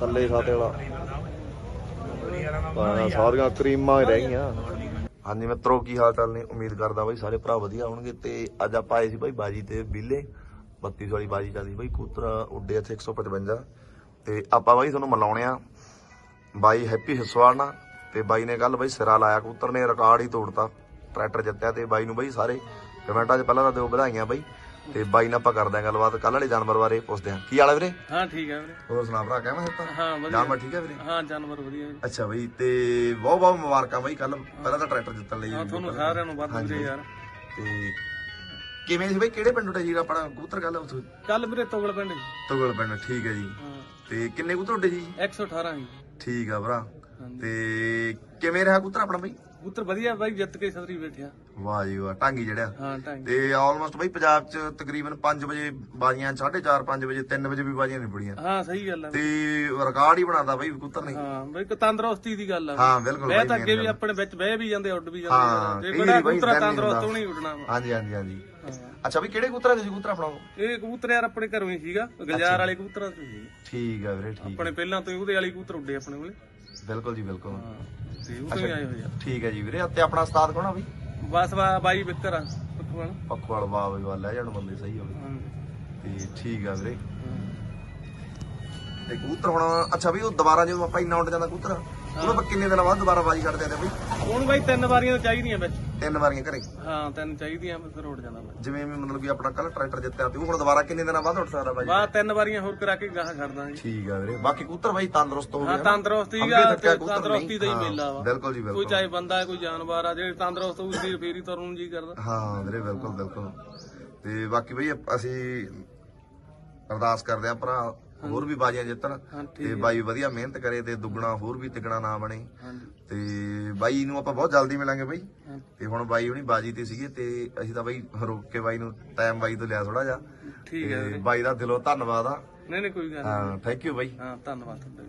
ਕੱਲੇ ਖਾਤੇ ਵਾਲਾ। ਸਾਰੀਆਂ ਕਰੀਮਾਂ ਹੀ ਰਹਿ ਗਈਆਂ। ਹਾਂਜੀ ਮਿੱਤਰੋ, ਕੀ ਹਾਲ ਚਾਲ ਨੇ? ਉਮੀਦ ਕਰਦਾ ਬਾਈ ਸਾਰੇ ਭਰਾ ਵਧੀਆ ਹੋਣਗੇ। ਤੇ ਅੱਜ ਆਪਾਂ ਆਏ ਸੀ ਬਾਈ ਬਾਜੀ ਤੇ ਬਿੱਲੇ। 32 ਵਾਲੀ ਬਾਜੀ ਚੱਲਦੀ ਬਾਈ ਕੂਤਰ ਉੱਡੇ ਇੱਥੇ 155 ਤੇ ਆਪਾਂ ਬਾਈ ਤੁਹਾਨੂੰ ਮਿਲਾਉਣੇ ਆ। ਬਾਈ ਹੈਪੀ ਹਿੱਸਵਾਲ ਤੇ ਬਾਈ ਨੇ ਕੱਲ ਬਾਈ ਸਿਰਾ ਲਾਇਆ ਕੂਤਰ ਨੇ ਰਿਕਾਰਡ ਹੀ ਤੋੜਤਾ। ਟਰੈਕਟਰ ਜਿੱਤਿਆ ਤੇ ਬਾਈ ਨੂੰ ਬਾਈ ਸਾਰੇ ਕਮੈਂਟਾਂ 'ਚ ਪਹਿਲਾਂ ਤਾਂ ਦਿਓ ਵਧਾਈਆਂ ਬਾਈ। ਤੇ ਬਾਈ ਨਾਲ ਆਪਾਂ ਕਰਦੇ ਆਂ ਗੱਲਬਾਤ ਕੱਲ ਵਾਲੇ ਜਾਨਵਰ ਬਾਰੇ ਪੁੱਛਦੇ ਆਂ ਕੀ ਹਾਲ ਹੈ ਵੀਰੇ? ਹਾਂ ਠੀਕ ਹੈ ਵੀਰੇ। ਹੋਰ ਸੁਣਾ ਭਰਾ ਕਹਿ ਮੈਂ ਹਾਂ ਵਧੀਆ। ਜਾਨਵਰ ਠੀਕ ਹੈ ਵੀਰੇ? ਹਾਂ ਜਾਨਵਰ ਵਧੀਆ ਵੀਰੇ ਅੱਛਾ ਬਈ ਤੇ ਬਹੁਤ ਬਹੁਤ ਮੁਬਾਰਕਾਂ ਬਈ ਕੱਲ ਪਹਿਲਾਂ ਤਾਂ ਟਰੈਕਟਰ ਜਿੱਤਣ ਲਈ ਹਾਂ ਤੁਹਾਨੂੰ ਸਾਰਿਆਂ ਨੂੰ ਵੱਧ ਵੀਰੇ ਯਾਰ। ਤੇ ਕਿਵੇਂ ਸੀ ਬਈ ਕਿਹੜੇ ਪਿੰਡ ਉੱਡੇ ਜੀ ਆਪਣਾ? ਕਬੂਤਰ ਕੱਲ ਉੱਥੇ? ਕੱਲ ਵੀਰੇ ਤੋਗਲ ਪਿੰਡ ਜੀ। ਤੁਗਲ ਪਿੰਡ ਠੀਕ ਹੈ ਜੀ। ਤੇ ਕਿੰਨੇ ਕਬੂਤਰ ਉੱਡੇ ਜੀ? 118 ਜੀ। ਠੀਕ ਆ ਭਰਾ। ਤੇ ਕਿਵੇਂ ਰਿਹਾ ਕਬੂਤਰ ਆਪਣਾ ਬਈ? ਪੁੱਤਰ ਵਧੀਆ ਬਾਈ ਜਿੱਤ ਕੇ ਸਤਰੀ ਬੈਠਿਆ ਵਾਹ ਜੀ ਵਾਹ ਟਾਂਗੀ ਜੜਿਆ। ਹਾਂ ਟਾਂਗ ਤੇ ਆਲਮੋਸਟ ਬਈ ਪੰਜਾਬ ਚ ਤਕਰੀਬਨ 5 ਵਜੇ ਬਾਜੀਆਂ 4:30 5 ਵਜੇ 3 ਵਜੇ ਵੀ ਬਾਜੀਆਂ ਨਹੀਂ ਪੜੀਆਂ ਹਾਂ ਸਹੀ ਗੱਲ ਹੈ ਤੇ ਰਿਕਾਰਡ ਹੀ ਬਣਾਦਾ ਬਈ ਕਬੂਤਰ ਨੇ। ਹਾਂ ਬਈ ਤੰਦਰੁਸਤੀ ਦੀ ਗੱਲ ਆ। ਹਾਂ ਬਿਲਕੁਲ ਬਾਈ ਤਾਂ ਅੱਗੇ ਵੀ। ਆਪਣੇ ਵਿੱਚ ਬਹਿ ਵੀ ਜਾਂਦੇ ਉੱਡ ਵੀ ਜਾਂਦੇ। ਜੇ ਬੜਾ ਨਹੀਂ ਤੰਦਰੁਸਤ ਨਹੀਂ ਉੱਡਣਾ ਵਾ। ਹਾਂਜੀ ਹਾਂਜੀ ਹਾਂਜੀ। ਅੱਛਾ ਬਈ ਕਿਹੜੇ ਕਬੂਤਰ ਆ ਜੀ ਕਬੂਤਰ ਆਪਣਾ? ਇਹ ਕਬੂਤਰ ਯਾਰ ਆਪਣੇ ਘਰੋਂ ਹੀ ਸੀਗਾ ਗੁਲਜ਼ਾਰ ਵਾਲੇ ਕਬੂਤਰਾਂ ਤੋਂ ਸੀ ਠੀਕ ਆ ਵੀਰੇ ਠੀਕ ਆਪਣੇ ਪਹਿਲਾਂ ਤੋਂ ਉਹਦੇ ਵਾਲੀ ਕਬੂਤਰ ਉੱਡੇ ਆਪਣੇ ਕੋਲੇ। ਬਿਲਕੁਲ ਜੀ ਬਿਲਕੁਲ। ਹਾਂ ਤੇ ਉਹ ਤੋਂ ਹੀ ਆਏ ਹੋਏ ਆ। ਠੀਕ ਹੈ ਜੀ ਵੀਰੇ ਤੇ ਆਪਣਾ ਉਸਤਾਦ ਕੌਣ ਆ ਬਈ? ਬਸ ਬਾ- ਬਾਈ ਬਿੱਕਰ ਆ ਪੱਖਵਾਲ। ਪੱਖਵਾਲ ਬਾਬੇ ਵਾਲ ਲੈ ਜਾਣ ਬੰਦੇ ਸਹੀ ਹੋਵੇ ਤੇ ਠੀਕ ਆ ਵੀਰੇ। ਤੇ ਕਬੂਤਰ ਹੁਣ ਅੱਛਾ ਵੀ ਉਹ ਦੁਬਾਰਾ ਜਦੋਂ ਆਪਾਂ ਇੰਨਾ ਉੱਡ ਜਾਂਦਾ ਕਬੂਤਰ? ਉਹਨੂੰ ਆਪਾਂ ਕਿੰਨੇ ਦਿਨਾਂ ਬਾਅਦ ਦੁਬਾਰਾ ਬਾਜੀ ਛੱਡਦੇ ਆ ਬਈ? ਹੁਣ ਬਾਈ ਤਿੰਨ ਵਾਰੀਆਂ ਤਾਂ ਚਾਹੀਦੀਆਂ ਵਿੱਚ। ਤਿੰਨ ਵਾਰੀਆਂ ਘਰੇ? ਹਾਂ ਤਿੰਨ ਚਾਹੀਦੀਆਂ ਫਿਰ ਉੱਡ ਜਾਂਦਾ ਬਾਈ। ਜਿਵੇਂ ਵੀ ਮਤਲਬ ਕਿ ਆਪਣਾ ਕੱਲ ਟਰੈਕਟਰ ਜਿੱਤਿਆ ਤੇ ਉਹ ਹੁਣ ਦੁਬਾਰਾ ਕਿੰਨੇ ਦਿਨਾਂ ਬਾਅਦ ਉੱਡ ਸਕਦਾ ਬਾਜੀ ਬਾ ਤਿੰਨ ਵਾਰੀਆਂ ਹੋਰ ਕਰਾ ਕੇ ਗਾਹ ਛੱਡ ਦਾਂਗੇ। ਠੀਕ ਆ ਵੀਰੇ ਬਾਕੀ ਕਬੂਤਰ ਬਾਈ ਤੰਦਰੁਸਤ ਹੋ ਹਾਂ ਤੰਦਰੁਸਤੀ ਦਾ ਤੰਦਰੁਸਤੀ ਦਾ ਹੀ। ਮੇਲਾ ਵਾ। ਬਿਲਕੁਲ ਜੀ ਕੋਈ ਬਿਲਕੁਲ। ਚਾਹੇ ਬੰਦਾ ਹੈ ਕੋਈ ਜਾਨਵਰ ਆ ਜਿਹੜੇ ਤੰਦਰੁਸਤ ਹੋਊ ਸਰੀਰ ਫੇਰ ਤੁਰਨ ਨੂੰ ਜੀ ਕਰਦਾ। ਹਾਂ ਵੀਰੇ ਬਿਲਕੁਲ ਬਿਲਕੁਲ। ਤੇ ਬਾਕੀ ਬਈ ਅਸੀਂ ਅਰਦਾਸ ਕਰਦੇ ਆ ਭਰਾ ਹੋਰ ਵੀ ਬਾਜੀਆਂ ਜਿੱਤਣ ਤੇ ਬਾਈ ਵਧੀਆ ਮਿਹਨਤ ਕਰੇ ਤੇ ਦੁੱਗਣਾ ਹੋਰ ਵੀ ਤਿੱਗਣਾ ਨਾ ਬਣੇ ਤੇ ਬਾਈ ਨੂੰ ਆਪਾਂ ਬਹੁਤ ਜਲਦੀ ਮਿਲਾਂਗੇ ਬਾਈ। ਤੇ ਹੁਣ ਬਾਈ ਹੁਣੀ ਬਾਜੀ ਤੇ ਸੀਗੇ ਤੇ ਅਸੀਂ ਤਾਂ ਬਾਈ ਰੋਕ ਕੇ ਬਾਈ ਨੂੰ ਟਾਈਮ ਬਾਈ ਤੋਂ ਲਿਆ ਥੋੜਾ ਜਿਹਾ। ਠੀਕ ਹੈ ਬਾਈ ਦਾ ਦਿਲੋਂ ਧੰਨਵਾਦ ਆ। ਨਹੀਂ ਨਹੀਂ ਕੋਈ ਗੱਲ ਨਹੀਂ। ਹਾਂ ਥੈਂਕ ਯੂ ਬਾਈ। ਹਾਂ ਧੰਨਵਾਦ ਤੁਹਾਡਾ।